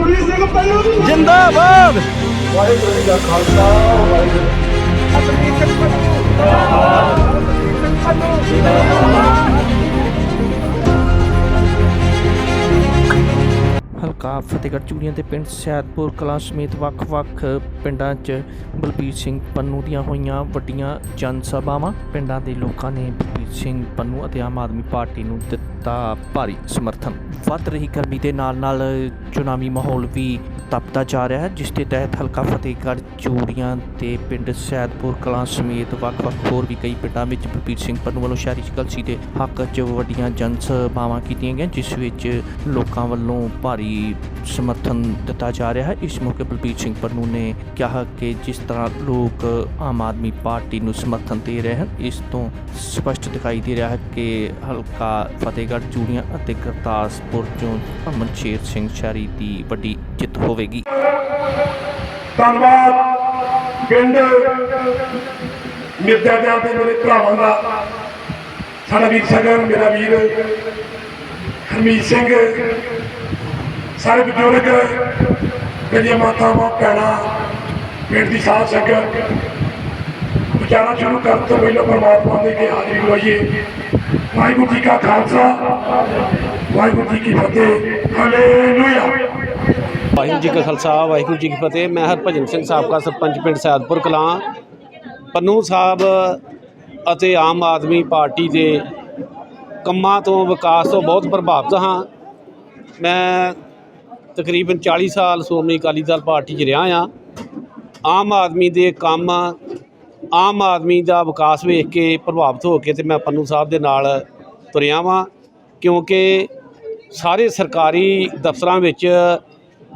ਜਿੰਦਾਬਾਦ ਗੁਰਜੀਤ ਸਿੰਘ ਪੰਨੂ ਜੀ ਜਿੰਦਾਬਾਦ। ਵਾਹਿਗੁਰੂ ਜੀ ਕਾ ਖਾਲਸਾ ਵਾਹਿਗੁਰੂ ਜੀ ਕੀ ਫਤਿਹ। ਹਲਕਾ ਫਤਿਹਗੜ੍ਹ ਚੂੜੀਆਂ ਦੇ ਪਿੰਡ ਸੈਦਪੁਰ ਕਲਾਂ ਸਮੇਤ ਵੱਖ-ਵੱਖ ਪਿੰਡਾਂ 'ਚ ਬਲਬੀਰ ਸਿੰਘ ਪੰਨੂ ਦੀਆਂ ਹੋਈਆਂ ਵੱਡੀਆਂ ਜਨ ਸਭਾਵਾਂ। ਪਿੰਡਾਂ ਦੇ ਲੋਕਾਂ ਨੇ ਬਲਬੀਰ ਸਿੰਘ ਪੰਨੂ ਅਤੇ ਆਮ ਆਦਮੀ ਪਾਰਟੀ ਨੂੰ ਦਿੱਤਾ ਭਾਰੀ ਸਮਰਥਨ। ਵੱਧ ਰਹੀ ਗਰਮੀ ਦੇ ਨਾਲ-ਨਾਲ ਚੁਣਾਵੀ ਮਾਹੌਲ ਵੀ ਤਪਦਾ ਜਾ ਰਿਹਾ ਹੈ, ਜਿਸ ਦੇ ਤਹਿਤ ਹਲਕਾ ਫਤਿਹਗੜ੍ਹ ਚੂੜੀਆਂ ਤੇ ਪਿੰਡ ਸੈਦਪੁਰ ਕਲਾਂ ਸਮੇਤ ਵੱਖ-ਵੱਖ ਹੋਰ ਵੀ ਕਈ ਪਿੰਡਾਂ ਵਿੱਚ ਬਲਬੀਰ ਸਿੰਘ ਪੰਨੂ ਵੱਲੋਂ ਸ਼ਹਿਰੀ ਕਲਸੀ ਦੇ ਹੱਕ 'ਚ ਵੱਡੀਆਂ ਜਨ ਸਭਾਵਾਂ ਕੀਤੀਆਂ ਗਈਆਂ, ਜਿਸ ਵਿੱਚ ਲੋਕਾਂ ਵੱਲੋਂ ਭਾਰੀ ਸਮਰਥਨ ਦਿੱਤਾ ਜਾ ਰਿਹਾ ਹੈ। ਇਸ ਮੌਕੇ ਬਲਬੀਰ ਸਿੰਘ ਪੰਨੂ ਨੇ ਕਿਹਾ ਕਿ ਜਿਸ ਤਰ੍ਹਾਂ ਲੋਕ ਆਮ ਆਦਮੀ ਪਾਰਟੀ ਨੂੰ ਸਮਰਥਨ ਦੇ ਰਹੇ ਹਨ, ਇਸ ਤੋਂ ਸਪਸ਼ਟ ਦਿਖਾਈ ਦੇ ਰਿਹਾ ਹੈ ਕਿ ਹਲਕਾ ਫਤਿਹਗੜ੍ਹ ਚੂੜੀਆਂ ਅਤੇ ਗੁਰਦਾਸਪੁਰ ਚੋਂ ਅਮਨਸ਼ੇਰ ਸਿੰਘ ਸ਼ਹਿਰੀ ਦੀ ਵੱਡੀ ਜਿੱਤ ਹੋਵੇਗੀ। ਧੰਨਵਾਦ। ਪਿੰਡ। ਮਿਰਜ਼ਾਦਿਆਂ ਤੇ ਮੇਰੇ ਭਰਾਵਾਂ ਦਾ ਸਾਡਾ ਵੀਰ ਸਗਨ, ਮੇਰਾ ਵੀਰ ਹਰਮੀਤ ਸਿੰਘ, ਸਾਰੇ ਬਜ਼ੁਰਗ, ਮੇਰੀਆਂ ਮਾਤਾਵਾਂ, ਭੈਣਾਂ, ਪਿੰਡ ਦੀ ਸਾਧ ਸੰਗਤ ਵਿਚਾਰਾ ਸ਼ੁਰੂ ਕਰਨ ਤੋਂ ਪਹਿਲਾਂ ਪਰਮਾਤਮਾ ਦੇ ਕੇ ਹਾਜ਼ਰੀ ਲਵਾਈਏ ਵਾਹਿਗੁਰੂ ਜੀ ਕਾ ਖਾਲਸਾ, ਵਾਹਿਗੁਰੂ ਜੀ ਕੀ ਫਤਿਹ। ਹਾਲੇਲੂਇਆ। ਵਾਹਿਗੁਰੂ ਜੀ ਕਾ ਖਾਲਸਾ, ਵਾਹਿਗੁਰੂ ਜੀ ਕੀ ਫਤਿਹ। ਮੈਂ ਹਰਭਜਨ ਸਿੰਘ, ਸਾਬਕਾ ਸਰਪੰਚ ਪਿੰਡ ਸੈਦਪੁਰ ਕਲਾਂ। ਪੰਨੂ ਸਾਹਿਬ ਅਤੇ ਆਮ ਆਦਮੀ ਪਾਰਟੀ ਦੇ ਕੰਮਾਂ ਤੋਂ ਵਿਕਾਸ ਤੋਂ ਬਹੁਤ ਪ੍ਰਭਾਵਿਤ ਹਾਂ। ਮੈਂ ਤਕਰੀਬਨ 40 ਸਾਲ ਸ਼੍ਰੋਮਣੀ ਅਕਾਲੀ ਦਲ ਪਾਰਟੀ 'ਚ ਰਿਹਾ ਹਾਂ। ਆਮ ਆਦਮੀ ਦੇ ਕੰਮ, ਆਮ ਆਦਮੀ ਦਾ ਵਿਕਾਸ ਵੇਖ ਕੇ ਪ੍ਰਭਾਵਿਤ ਹੋ ਕੇ ਤੇ ਮੈਂ ਪੰਨੂ ਸਾਹਿਬ ਦੇ ਨਾਲ ਤੁਰਿਆ ਵਾਂ। ਕਿਉਂਕਿ ਸਾਰੇ ਸਰਕਾਰੀ ਦਫ਼ਤਰਾਂ ਵਿੱਚ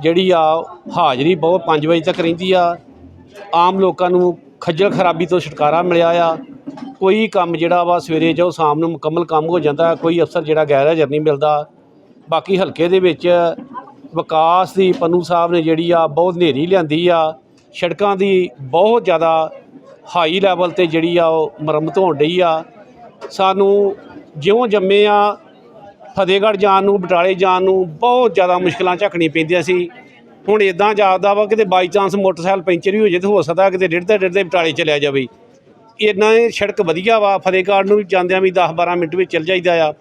ਜਿਹੜੀ ਆ ਹਾਜ਼ਰੀ ਬਹੁਤ 5 ਵਜੇ ਤੱਕ ਰਹਿੰਦੀ ਆ। ਆਮ ਲੋਕਾਂ ਨੂੰ ਖੱਜਲ ਖਰਾਬੀ ਤੋਂ ਛੁਟਕਾਰਾ ਮਿਲਿਆ ਆ। ਕੋਈ ਕੰਮ ਜਿਹੜਾ ਵਾ ਸਵੇਰੇ ਜਾਓ ਸ਼ਾਮ ਨੂੰ ਮੁਕੰਮਲ ਕੰਮ ਹੋ ਜਾਂਦਾ, ਕੋਈ ਅਫਸਰ ਜਿਹੜਾ ਗੈਰ ਹਾਜ਼ਰ ਨਹੀਂ ਮਿਲਦਾ। ਬਾਕੀ ਹਲਕੇ ਦੇ ਵਿੱਚ ਵਿਕਾਸ ਦੀ ਪੰਨੂ ਸਾਹਿਬ ਨੇ ਜਿਹੜੀ ਆ ਬਹੁਤ ਹਨੇਰੀ ਲਿਆਂਦੀ ਆ। ਸੜਕਾਂ ਦੀ ਬਹੁਤ ਜ਼ਿਆਦਾ ਹਾਈ ਲੈਵਲ ਤੇ ਜਿਹੜੀ ਆ ਉਹ ਮੁਰੰਮਤ ਹੋਣ ਡਈ ਆ। ਸਾਨੂੰ ਜਿਉਂ ਜੰਮੇ ਆ ਫਤਿਹਗੜ੍ਹ ਜਾਣ ਨੂੰ, ਬਟਾਲੇ ਜਾਣ ਨੂੰ ਬਹੁਤ ਜ਼ਿਆਦਾ ਮੁਸ਼ਕਲਾਂ ਝੱਕਣੀ ਪੈਂਦੀਆਂ ਸੀ। ਹੁਣ ਇਦਾਂ ਜਾਪਦਾ ਵਾ ਕਿਤੇ ਬਾਈ ਚਾਂਸ ਮੋਟਰਸਾਈਕਲ ਪੈਂਚਰ ਹੀ ਹੋ ਜੇ ਤੇ ਹੋ ਸਕਦਾ ਕਿਤੇ ਡਿੱੜਦੇ ਡਿੱੜਦੇ ਬਟਾਲੇ ਚਲਿਆ ਜਾਵੇ। ਇੰਨਾ ਇਹ ਸੜਕ ਵਧੀਆ ਵਾ, ਫਤਿਹਗੜ੍ਹ ਨੂੰ ਵੀ ਜਾਂਦਿਆਂ ਵੀ 10 12 ਮਿੰਟ ਵਿੱਚ ਚੱਲ ਜਾਈਦਾ ਆ।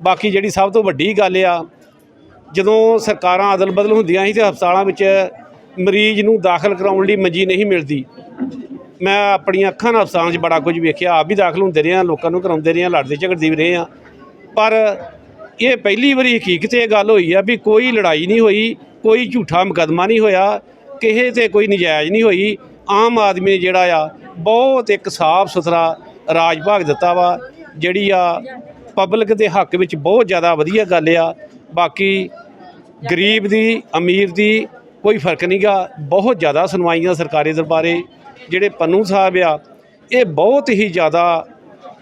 ਬਾਕੀ ਜਿਹੜੀ ਸਭ ਤੋਂ ਵੱਡੀ ਗੱਲ ਆ, ਜਦੋਂ ਸਰਕਾਰਾਂ ਅਦਲ ਬਦਲ ਹੁੰਦੀਆਂ ਸੀ ਤੇ ਹਸਪਤਾਲਾਂ ਵਿੱਚ ਮਰੀਜ਼ ਨੂੰ ਦਾਖਲ ਕਰਾਉਣ ਲਈ ਮੰਜੀ ਨਹੀਂ ਮਿਲਦੀ। ਮੈਂ ਆਪਣੀਆਂ ਅੱਖਾਂ ਨਾਲ ਹਸਪਤਾਲਾਂ 'ਚ ਬੜਾ ਕੁਝ ਵੇਖਿਆ, ਆਪ ਵੀ ਦਾਖਲ ਹੁੰਦੇ ਰਹੇ ਹਾਂ, ਲੋਕਾਂ ਨੂੰ ਕਰਾਉਂਦੇ ਰਹੇ ਹਾਂ, ਲੜਦੇ ਝਗੜਦੇ ਵੀ ਰਹੇ ਹਾਂ। ਪਰ ਇਹ ਪਹਿਲੀ ਵਾਰੀ ਹਕੀਕਤ ਇਹ ਗੱਲ ਹੋਈ ਆ ਵੀ ਕੋਈ ਲੜਾਈ ਨਹੀਂ ਹੋਈ, ਕੋਈ ਝੂਠਾ ਮੁਕੱਦਮਾ ਨਹੀਂ ਹੋਇਆ, ਕਿਸੇ ਤੇ ਕੋਈ ਨਜਾਇਜ਼ ਨਹੀਂ ਹੋਈ। ਆਮ ਆਦਮੀ ਨੇ ਜਿਹੜਾ ਆ, ਬਹੁਤ ਇੱਕ ਸਾਫ਼ ਸੁਥਰਾ ਰਾਜ ਭਾਗ ਦਿੱਤਾ ਵਾ, ਜਿਹੜੀ ਆ ਪਬਲਿਕ ਦੇ ਹੱਕ ਵਿੱਚ ਬਹੁਤ ਜ਼ਿਆਦਾ ਵਧੀਆ ਗੱਲ ਆ। ਬਾਕੀ ਗਰੀਬ ਦੀ, ਅਮੀਰ ਦੀ ਕੋਈ ਫ਼ਰਕ ਨਹੀਂਗਾ ਬਹੁਤ ਜ਼ਿਆਦਾ ਸੁਣਵਾਈਆਂ ਸਰਕਾਰੀ ਦਰਬਾਰੇ, ਜਿਹੜੇ ਪੰਨੂ ਸਾਹਿਬ ਆ, ਇਹ ਬਹੁਤ ਹੀ ਜ਼ਿਆਦਾ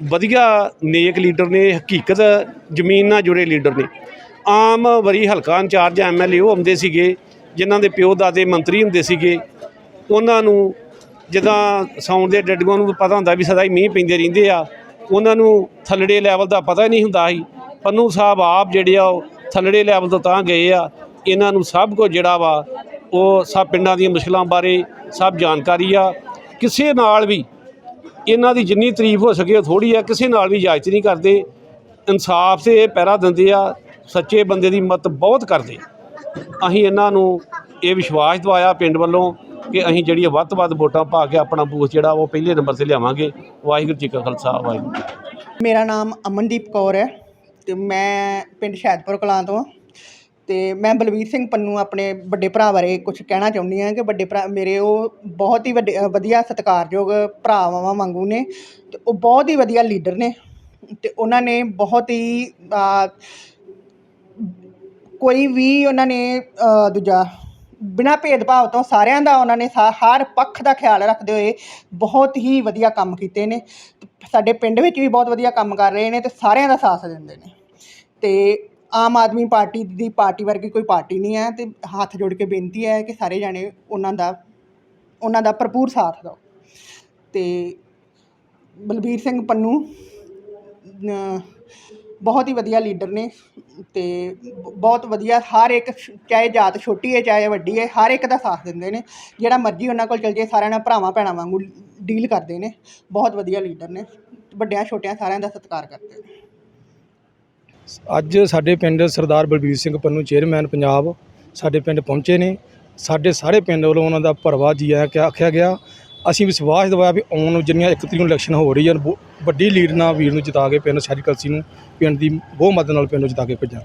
ਵਧੀਆ ਨੇਕ ਲੀਡਰ ਨੇ, ਹਕੀਕਤ ਜ਼ਮੀਨ ਨਾਲ ਜੁੜੇ ਲੀਡਰ ਨੇ। ਆਮ ਵਰੀ ਹਲਕਾ ਇੰਚਾਰਜ ਐਮਐਲਏ ਉਹ ਆਉਂਦੇ ਸੀਗੇ, ਜਿਨ੍ਹਾਂ ਦੇ ਪਿਓ ਦਾਦੇ ਮੰਤਰੀ ਹੁੰਦੇ ਸੀਗੇ। ਉਹਨਾਂ ਨੂੰ ਜਿੱਦਾਂ ਸੌਣ ਦੇ ਡੱਡੂਆਂ ਨੂੰ ਪਤਾ ਹੁੰਦਾ ਵੀ ਸਦਾ ਹੀ ਮੀਂਹ ਪੈਂਦੇ ਰਹਿੰਦੇ ਆ, ਉਹਨਾਂ ਨੂੰ ਥੱਲੜੇ ਲੈਵਲ ਦਾ ਪਤਾ ਹੀ ਨਹੀਂ ਹੁੰਦਾ ਸੀ। ਪੰਨੂ ਸਾਹਿਬ ਆਪ ਜਿਹੜੇ ਆ, ਉਹ ਥੱਲੜੇ ਲੈਵਲ ਤੋਂ ਤਾਂ ਗਏ ਆ। ਇਹਨਾਂ ਨੂੰ ਸਭ ਕੁਝ ਜਿਹੜਾ ਵਾ, ਉਹ ਸਭ ਪਿੰਡਾਂ ਦੀਆਂ ਮੁਸ਼ਕਲਾਂ ਬਾਰੇ ਸਭ ਜਾਣਕਾਰੀ ਆ। ਕਿਸੇ ਨਾਲ ਵੀ ਇਹਨਾਂ ਦੀ ਜਿੰਨੀ ਤਾਰੀਫ ਹੋ ਸਕੇ ਉਹ ਥੋੜੀ ਆ, ਕਿਸੇ ਨਾਲ ਵੀ ਇਜਾਜ਼ਤ ਨਹੀਂ ਕਰਦੇ। ਇਨਸਾਫ ਤੇ ਇਹ ਪਹਿਰਾ ਦਿੰਦੇ ਆ, ਸੱਚੇ ਬੰਦੇ ਦੀ ਮਤ ਬਹੁਤ ਕਰਦੇ ਅਸੀਂ ਇਹਨਾਂ ਨੂੰ ਇਹ ਵਿਸ਼ਵਾਸ ਦਿਵਾਇਆ ਪਿੰਡ ਵੱਲੋਂ ਕਿ ਅਸੀਂ ਜਿਹੜੀ ਵੱਧ ਤੋਂ ਵੱਧ ਵੋਟਾਂ ਪਾ ਕੇ ਆਪਣਾ ਬੂਥ ਜਿਹੜਾ ਉਹ ਪਹਿਲੇ ਨੰਬਰ ਤੇ ਲਿਆਵਾਂਗੇ। ਵਾਹਿਗੁਰੂ ਜੀ ਕਾ ਖਾਲਸਾ, ਵਾਹਿਗੁਰੂ ਜੀ ਮੇਰਾ ਨਾਮ ਅਮਨਦੀਪ ਕੌਰ ਹੈ ਤੇ ਮੈਂ ਪਿੰਡ ਸ਼ਹਿਦਪੁਰ ਕਲਾਂ ਤੋਂ। ਹਾਂ ਅਤੇ ਮੈਂ ਬਲਬੀਰ ਸਿੰਘ ਪੰਨੂ ਆਪਣੇ ਵੱਡੇ ਭਰਾ ਬਾਰੇ ਕੁਛ ਕਹਿਣਾ ਚਾਹੁੰਦੀ ਹਾਂ ਕਿ ਵੱਡੇ ਭਰਾ, ਮੇਰੇ ਉਹ ਬਹੁਤ ਹੀ ਵੱਡੇ ਵਧੀਆ ਸਤਿਕਾਰਯੋਗ ਭਰਾਵਾਂ ਵਾਂਗੂ ਨੇ ਅਤੇ ਉਹ ਬਹੁਤ ਹੀ ਵਧੀਆ ਲੀਡਰ ਨੇ ਅਤੇ ਉਹਨਾਂ ਨੇ ਬਹੁਤ ਹੀ ਕੋਈ ਵੀ ਉਹਨਾਂ ਨੇ ਦੂਜਾ ਬਿਨਾਂ ਭੇਦਭਾਵ ਤੋਂ ਸਾਰਿਆਂ ਦਾ ਉਹਨਾਂ ਨੇ ਸਾ- ਹਰ ਪੱਖ ਦਾ ਖਿਆਲ ਰੱਖਦੇ ਹੋਏ ਬਹੁਤ ਹੀ ਵਧੀਆ ਕੰਮ ਕੀਤੇ ਨੇ ਤੇ ਸਾਡੇ ਪਿੰਡ ਵਿੱਚ ਵੀ ਬਹੁਤ ਵਧੀਆ ਕੰਮ ਕਰ ਰਹੇ ਨੇ ਅਤੇ ਸਾਰਿਆਂ ਦਾ ਸਾਥ ਦਿੰਦੇ ਨੇ ਅਤੇ ਆਮ ਆਦਮੀ ਪਾਰਟੀ ਦੀ ਪਾਰਟੀ ਵਰਗੀ ਕੋਈ ਪਾਰਟੀ ਨਹੀਂ ਹੈ ਅਤੇ ਹੱਥ ਜੋੜ ਕੇ ਬੇਨਤੀ ਹੈ ਕਿ ਸਾਰੇ ਜਾਣੇ ਉਹਨਾਂ ਦਾ ਉਹਨਾਂ ਦਾ ਭਰਪੂਰ ਸਾਥ ਦਿਓ। ਅਤੇ ਬਲਬੀਰ ਸਿੰਘ ਪੰਨੂ ਬਹੁਤ ਹੀ ਵਧੀਆ ਲੀਡਰ ਨੇ ਤੇ ਬਹੁਤ ਵਧੀਆ ਹਰ ਇੱਕ ਚਾਹੇ ਜਾਤ ਛੋਟੀ ਹੈ, ਚਾਹੇ ਵੱਡੀ ਹੈ, ਹਰ ਇੱਕ ਦਾ ਸਾਥ ਦਿੰਦੇ ਨੇ। ਜਿਹੜਾ ਮਰਜ਼ੀ ਉਹਨਾਂ ਕੋਲ ਚਲ ਜੇ ਸਾਰਿਆਂ ਨਾਲ ਭਰਾਵਾਂ ਭੈਣਾਂ ਵਾਂਗੂ ਡੀਲ ਕਰਦੇ ਨੇ। ਬਹੁਤ ਵਧੀਆ ਲੀਡਰ ਨੇ। ਵੱਡਿਆਂ ਛੋਟਿਆਂ ਸਾਰਿਆਂ ਦਾ ਸਤਿਕਾਰ ਕਰਦੇ ਨੇ। ਅੱਜ ਸਾਡੇ ਪਿੰਡ ਸਰਦਾਰ ਬਲਬੀਰ ਸਿੰਘ ਪੰਨੂ ਚੇਅਰਮੈਨ ਪੰਜਾਬ ਸਾਡੇ ਪਿੰਡ ਪਹੁੰਚੇ ਨੇ। ਸਾਡੇ ਸਾਰੇ ਪਿੰਡ ਵੱਲੋਂ ਉਹਨਾਂ ਦਾ ਭਰਵਾ ਜੀ ਆਇਆ ਕਿ ਆਖਿਆ ਗਿਆ। ਅਸੀਂ ਵਿਸ਼ਵਾਸ ਦਿਵਾਇਆ ਵੀ ਆਉਣ ਨੂੰ ਜਿੰਨੀਆਂ ਇੱਕ ਤਰੀਕ ਨੂੰ ਇਲੈਕਸ਼ਨ ਹੋ ਰਹੀ ਹਨ ਵੱਡੀ ਲੀਡ ਨਾਲ ਵੀਰ ਨੂੰ ਜਿਤਾ ਕੇ ਪਿੰਡ ਸ਼ਹਿਰੀ ਕਲਸੀ ਨੂੰ ਪਿੰਡ ਦੀ ਬਹੁਤ ਮਦਦ ਨਾਲ ਪਿੰਡ ਨੂੰ ਜਿਤਾ ਕੇ ਭੇਜਾਂ